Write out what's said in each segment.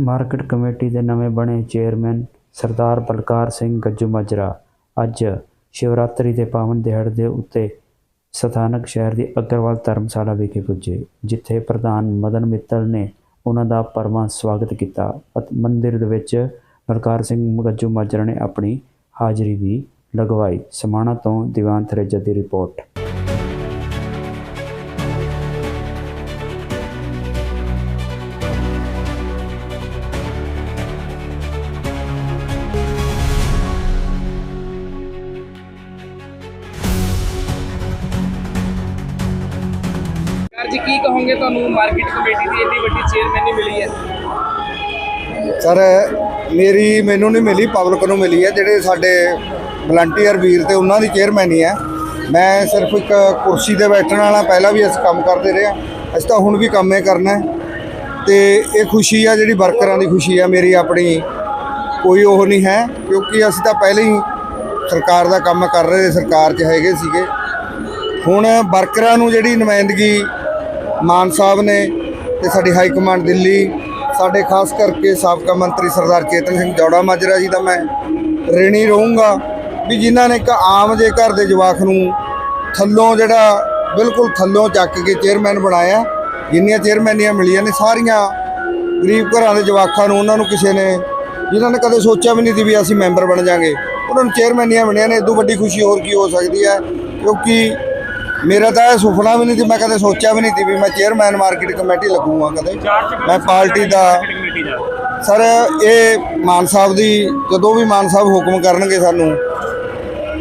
Market committee ਦੇ ਨਵੇਂ ਬਣੇ ਚੇਅਰਮੈਨ ਸਰਦਾਰ ਬਲਕਾਰ ਸਿੰਘ ਗੱਜੂ ਮਾਜਰਾ ਅੱਜ ਸ਼ਿਵਰਾਤਰੀ ਦੇ ਪਾਵਨ ਦਿਹਾੜੇ ਦੇ ਉੱਤੇ ਸਥਾਨਕ ਸ਼ਹਿਰ ਦੀ ਅਗਰਵਾਲ ਧਰਮਸ਼ਾਲਾ ਵਿਖੇ ਪੁੱਜੇ, ਜਿੱਥੇ ਪ੍ਰਧਾਨ ਮਦਨ ਮਿੱਤਲ ਨੇ ਉਹਨਾਂ ਦਾ ਪਰਮਾ ਸਵਾਗਤ ਕੀਤਾ ਅਤੇ ਮੰਦਿਰ ਦੇ ਵਿੱਚ ਬਲਕਾਰ ਸਿੰਘ ਗੱਜੂ ਮਾਜਰਾ ਨੇ ਆਪਣੀ ਹਾਜ਼ਰੀ ਵੀ ਲਗਵਾਈ। ਸਮਾਣਾ ਤੋਂ ਦੀਵਾਨ ਥਰੇਜਾ ਦੀ ਰਿਪੋਰਟ। ਸਰ ਕੀ ਕਹੋਗੇ ਤੁਹਾਨੂੰ ਮਾਰਕੀਟ ਕਮੇਟੀ ਦੀ ਇੰਨੀ ਵੱਡੀ ਚੇਅਰਮੈਨੀ ਮਿਲੀ ਹੈ? ਸਰ, ਮੇਰੀ, ਮੈਨੂੰ ਨਹੀਂ ਮਿਲੀ ਪਬਲਿਕ ਨੂੰ ਮਿਲੀ ਹੈ, ਜਿਹੜੇ ਸਾਡੇ ਵਲੰਟੀਅਰ ਵੀਰ ਤੇ ਉਹਨਾਂ ਦੀ ਚੇਅਰਮੈਨ ਹੀ ਹੈ। ਮੈਂ ਸਿਰਫ ਇੱਕ ਕੁਰਸੀ ਤੇ ਬੈਠਣ ਵਾਲਾ, ਪਹਿਲਾਂ ਵੀ ਅਸੀਂ ਕੰਮ ਕਰਦੇ ਰਹੇ ਹਾਂ। ਅਸੀਂ ਤਾਂ ਹੁਣ ਵੀ ਕੰਮ ਹੀ ਕਰਨਾ ਹੈ। ਤੇ ਇਹ ਖੁਸ਼ੀ ਆ, ਜਿਹੜੀ ਵਰਕਰਾਂ ਦੀ ਖੁਸ਼ੀ ਆ, ਮੇਰੀ ਆਪਣੀ, ਕੋਈ ਉਹ ਨਹੀਂ ਹੈ, ਕਿਉਂਕਿ ਅਸੀਂ ਤਾਂ ਪਹਿਲਾਂ ਹੀ ਸਰਕਾਰ ਦਾ ਕੰਮ ਕਰ ਰਹੇ, ਸਰਕਾਰ 'ਚ ਹੈਗੇ ਸੀਗੇ। ਹੁਣ ਵਰਕਰਾਂ ਨੂੰ ਜਿਹੜੀ ਨੁਮਾਇੰਦਗੀ ਮਾਨ ਸਾਹਿਬ ਨੇ ਤੇ ਸਾਡੀ ਹਾਈ ਕਮਾਂਡ ਦਿੱਲੀ, ਸਾਡੇ ਖਾਸ ਕਰਕੇ ਸਾਬਕਾ ਮੰਤਰੀ ਸਰਦਾਰ ਚੇਤਨ ਸਿੰਘ ਜੌੜਾ ਮਾਜਰਾ ਜੀ ਦਾ ਮੈਂ ਰਿਣੀ ਰਹੂੰਗਾ ਵੀ ਜਿਨ੍ਹਾਂ ਨੇ ਇੱਕ ਆਮ ਜੇ ਘਰ ਦੇ ਜਵਾਕ ਨੂੰ ਥੱਲੋਂ ਜਿਹੜਾ ਬਿਲਕੁਲ ਥੱਲੋਂ ਚੱਕ ਕੇ ਚੇਅਰਮੈਨ ਬਣਾਇਆ, ਜਿੰਨੀਆਂ ਚੇਅਰਮੈਨੀਆਂ ਮਿਲੀਆਂ ਨੇ ਸਾਰੀਆਂ ਗਰੀਬ ਘਰਾਂ ਦੇ ਜਵਾਕਾਂ ਨੂੰ, ਉਹਨਾਂ ਨੂੰ ਕਿਸੇ ਨੇ, ਜਿਨ੍ਹਾਂ ਨੇ ਕਦੇ ਸੋਚਿਆ ਵੀ ਨਹੀਂ ਸੀ ਵੀ ਅਸੀਂ ਮੈਂਬਰ ਬਣ ਜਾਾਂਗੇ, ਉਹਨਾਂ ਨੂੰ ਚੇਅਰਮੈਨੀਆਂ ਬਣੀਆਂ ਨੇ, ਇਦੋਂ ਵੱਡੀ ਖੁਸ਼ੀ ਹੋਰ ਕੀ ਹੋ ਸਕਦੀ ਹੈ, ਕਿਉਂਕਿ ਮੇਰਾ ਤਾਂ ਇਹ ਸੁਪਨਾ ਵੀ ਨਹੀਂ ਸੀ ਮੈਂ ਕਦੇ ਸੋਚਿਆ ਵੀ ਨਹੀਂ ਸੀ ਵੀ ਮੈਂ ਚੇਅਰਮੈਨ ਮਾਰਕੀਟ ਕਮੇਟੀ ਲੱਗੂਗਾ ਕਦੇ। ਮੈਂ ਪਾਰਟੀ ਦਾ ਸਰ ਇਹ ਮਾਨ ਸਾਹਿਬ ਦੀ ਜਦੋਂ ਵੀ ਮਾਨ ਸਾਹਿਬ ਹੁਕਮ ਕਰਨਗੇ ਸਾਨੂੰ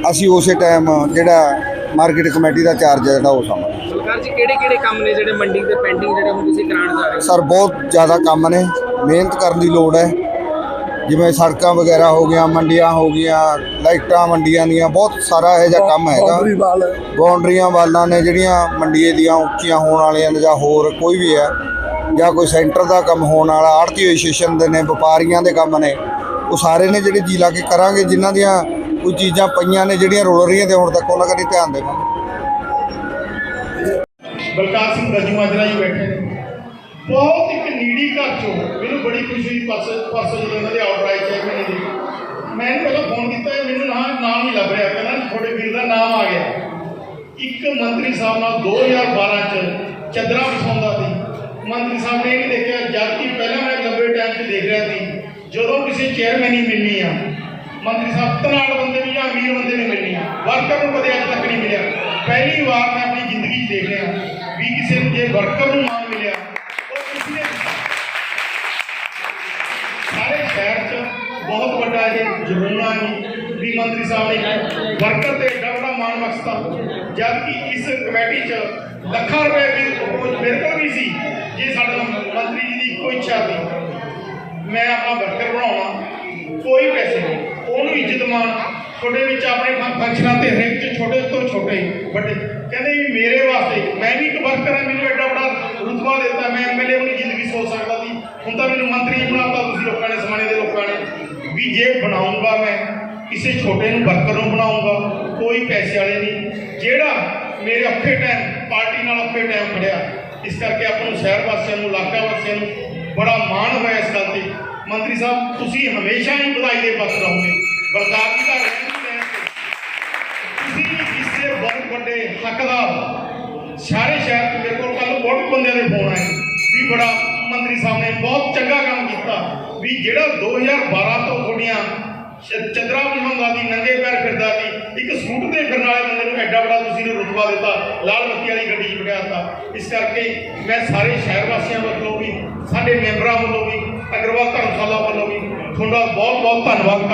ਅਸੀਂ ਉਸੇ ਟਾਈਮ ਜਿਹੜਾ ਮਾਰਕੀਟ ਕਮੇਟੀ ਦਾ ਚਾਰਜ ਹੈ ਜਿਹੜਾ ਉਹ ਸੰਭਾਲਾਂਗੇ ਬਲਕਾਰ ਜੀ ਕਿਹੜੇ ਕਿਹੜੇ ਕੰਮ ਨੇ ਜਿਹੜੇ ਮੰਡੀ ਦੇ ਪੈਂਡਿੰਗ ਜਿਹੜੇ ਹੁਣ ਤੁਸੀਂ ਕਰਾਉਣ ਜਾ ਰਹੇ ਹੋ? ਸਰ ਬਹੁਤ ਜ਼ਿਆਦਾ ਕੰਮ ਨੇ। ਮਿਹਨਤ ਕਰਨ ਦੀ ਲੋੜ ਹੈ। ਜਿਵੇਂ ਸੜਕਾਂ ਵਗੈਰਾ ਹੋ ਗਈਆਂ ਮੰਡੀਆਂ ਹੋ ਗਈਆਂ ਲਾਈਟਾਂ ਮੰਡੀਆਂ ਦੀਆਂ ਬਹੁਤ ਸਾਰਾ ਇਹੋ ਜਿਹਾ ਕੰਮ ਹੈਗਾ। ਬਾਉਂਡਰੀਆਂ ਵਾਲਾਂ। ਨੇ ਜਿਹੜੀਆਂ ਮੰਡੀਏ ਦੀਆਂ ਉੱਚੀਆਂ ਹੋਣ ਵਾਲੀਆਂ ਨੇ ਜਾਂ ਹੋਰ ਕੋਈ ਵੀ ਹੈ ਜਾਂ ਕੋਈ ਸੈਂਟਰ ਦਾ ਕੰਮ ਹੋਣ ਵਾਲਾ ਆੜਤੀ ਐਸੋਸੀਏਸ਼ਨ ਦੇ ਨੇ ਵਪਾਰੀਆਂ ਦੇ ਕੰਮ ਨੇ ਉਹ ਸਾਰੇ ਨੇ ਜਿਹੜੇ ਜੀ ਲਾ ਕੇ ਕਰਾਂਗੇ ਜਿਨ੍ਹਾਂ ਦੀਆਂ ਕੋਈ ਚੀਜ਼ਾਂ ਪਈਆਂ ਨੇ ਜਿਹੜੀਆਂ ਰੁਲ ਰਹੀਆਂ ਤੇ ਹੁਣ ਤੱਕ ਉਹਨਾਂ ਕਦੀ ਧਿਆਨ ਦੇਵਾਂਗੇ। ਬਲਕਾਰ ਸਿੰਘ ਗੱਜੂ ਮਾਜਰਾ ਜੀ ਬੈਠੇ ਨੇ। ਬਹੁਤ ਇੱਕ ਨੀੜੀ ਘਰ ਚੋਂ ਮੈਨੂੰ ਬੜੀ ਖੁਸ਼ੀ ਹੋਈ ਪਰਸੋਂ ਪਰਸੋਂ ਜਦੋਂ ਇਹਨਾਂ ਦੇ ਆਰਡਰ ਆਏ ਚੈਅਰਮੈਨ ਦੀ। ਮੈਂ ਇਹਨੂੰ ਪਹਿਲਾਂ ਫੋਨ ਕੀਤਾ ਮੈਨੂੰ ਨਾਮ ਨਾਮ ਨਹੀਂ ਲੱਭ ਰਿਹਾ, ਕਹਿੰਦਾ ਤੁਹਾਡੇ ਵੀਰ ਦਾ ਨਾਮ ਆ ਗਿਆ। ਇੱਕ ਮੰਤਰੀ ਸਾਹਿਬ ਨਾਲ 2012 ਚ ਚੱਦਰਾ ਵਿਛਾਉਂਦਾ ਸੀ। ਮੰਤਰੀ ਸਾਹਿਬ ਨੇ ਇਹ ਨਹੀਂ ਦੇਖਿਆ, ਜਦ ਕਿ ਪਹਿਲਾਂ ਮੈਂ ਲੰਬੇ ਟਾਈਮ 'ਚ ਦੇਖ ਰਿਹਾ ਸੀ, ਜਦੋਂ ਕਿਸੇ ਚੇਅਰਮੈਨ ਹੀ ਮਿਲਣੀ ਆ, ਮੰਤਰੀ ਸਾਹਿਬ ਤਨਾੜ ਬੰਦੇ ਨੂੰ ਜਾਂ ਅਮੀਰ ਬੰਦੇ ਨੂੰ ਮਿਲਣੀ ਆ ਵਰਕਰ ਨੂੰ ਕਦੇ ਅੱਜ ਤੱਕ ਨਹੀਂ ਮਿਲਿਆ। ਪਹਿਲੀ ਵਾਰ ਮੈਂ ਆਪਣੀ ਜ਼ਿੰਦਗੀ 'ਚ ਦੇਖ ਰਿਹਾ ਵੀ ਕਿਸੇ ਨੂੰ ਜੇ ਵਰਕਰ ਨੂੰ ਮਾਨ ਮਿਲਿਆ ਵੱਡਾ ਇਹ ਵੀ ਮੰਤਰੀ ਸਾਹਿਬ ਨੇ ਵਰਕਰ ਤੇ ਏਡਾ ਮਾਣ ਬਖਸ਼ਤਾ। ਜਦ ਕਿ ਇਸ ਕਮੇਟੀ 'ਚ ਲੱਖਾਂ ਰੁਪਏ ਵੀ ਉਹ ਵੀ ਸੀ, ਜੇ ਸਾਡੇ ਮੰਤਰੀ ਜੀ ਦੀ ਕੋਈ ਇੱਛਾ ਸੀ। ਮੈਂ ਆਪਣਾ ਵਰਕਰ ਬਣਾਉਣਾ, ਕੋਈ ਪੈਸੇ ਨਹੀਂ। ਉਹਨੂੰ ਇੱਜ਼ਤ ਮਾਣ, ਤੁਹਾਡੇ ਵਿੱਚ ਆਪਣੇ ਫੰਕਸ਼ਨਾਂ ਤੇ ਹਰੇਕ ਚ ਛੋਟੇ ਤੋਂ ਛੋਟੇ ਵੱਡੇ। ਕਹਿੰਦੇ ਵੀ ਮੇਰੇ ਵਾਸਤੇ, ਮੈਂ ਵੀ ਇੱਕ ਵਰਕਰ ਹਾਂ, ਮੈਨੂੰ ਐਡਾ ਵੱਡਾ ਰੁਤਬਾ ਦਿੱਤਾ। ਮੈਂ ਐਮਐਲਏ ਆਪਣੀ ਜ਼ਿੰਦਗੀ ਸੋਚ ਸਕਦਾ ਸੀ। ਹੁਣ ਤਾਂ ਮੈਨੂੰ ਮੰਤਰੀ ਜੇ ਬਣਾਉਂਗਾ ਮੈਂ, ਕਿਸੇ ਛੋਟੇ ਨੂੰ ਵਰਕਰ ਨੂੰ ਬਣਾਉਂਗਾ, ਕੋਈ ਪੈਸੇ ਵਾਲੇ ਨਹੀਂ। ਜਿਹੜਾ ਮੇਰੇ ਔਖੇ ਟਾਈਮ ਪਾਰਟੀ ਨਾਲ ਔਖੇ ਟਾਈਮ ਖੜਿਆ, ਇਸ ਕਰਕੇ ਆਪਾਂ ਨੂੰ ਸ਼ਹਿਰ ਵਾਸੀਆਂ ਨੂੰ, ਇਲਾਕਾ ਵਾਸੀਆਂ ਨੂੰ ਬੜਾ ਮਾਣ ਹੋਇਆ ਇਸ ਗੱਲ ਤੇ। ਮੰਤਰੀ ਸਾਹਿਬ, ਤੁਸੀਂ ਹਮੇਸ਼ਾ ਹੀ ਵਧਾਈ ਦੇ ਪਾਤਰ ਰਹੋਗੇ। ਬਰਦਾਸ਼ਤ ਜੀ ਦਾ ਰਹਿਣ ਸਹਿਣ ਤੇ। ਤੁਸੀਂ ਵੀ ਇਸ ਬਹੁਤ ਵੱਡੇ ਹੱਕਦਾਰ ਹੋ। ਸਾਰੇ ਸ਼ਹਿਰ ਮੇਰੇ ਕੋਲ ਕੱਲ ਬਹੁਤ ਬੰਦਿਆਂ ਦੇ ਫੋਨ ਆਏ ਵੀ ਬੜਾ ਮੰਤਰੀ ਸਾਹਿਬ ਨੇ ਬਹੁਤ ਚੰਗਾ ਕੰਮ ਕੀਤਾ। ਵੀ ਜਿਹੜਾ 2012 ਤੋਂ ਤੁਹਾਡੀਆਂ ਚ- ਚੰਦਰਾ ਵਿਹੰਗਾ ਨੰਗੇ ਪੈਰ ਫਿਰਦਾ ਸੀ। ਇੱਕ ਸੂਟ ਤੇ ਫਿਰਨ ਵਾਲੇ ਬੰਦੇ ਨੂੰ ਐਡਾ ਵੱਡਾ ਤੁਸੀਂ ਨੇ ਰੁਤਬਾ ਦਿੱਤਾ, ਲਾਲ ਬੱਤੀ ਵਾਲੀ ਗੱਡੀ 'ਚ ਬਿਠਾਤਾ ਇਸ ਕਰਕੇ ਮੈਂ ਸਾਰੇ ਸ਼ਹਿਰ ਵਾਸੀਆਂ ਵੱਲੋਂ ਵੀ, ਸਾਡੇ ਮੈਂਬਰਾਂ ਵੱਲੋਂ ਵੀ, ਅਗਰਵਾਲ ਧਰਮਸ਼ਾਲਾ ਵੱਲੋਂ ਵੀ ਤੁਹਾਡਾ ਬਹੁਤ ਬਹੁਤ ਧੰਨਵਾਦ ਕਰ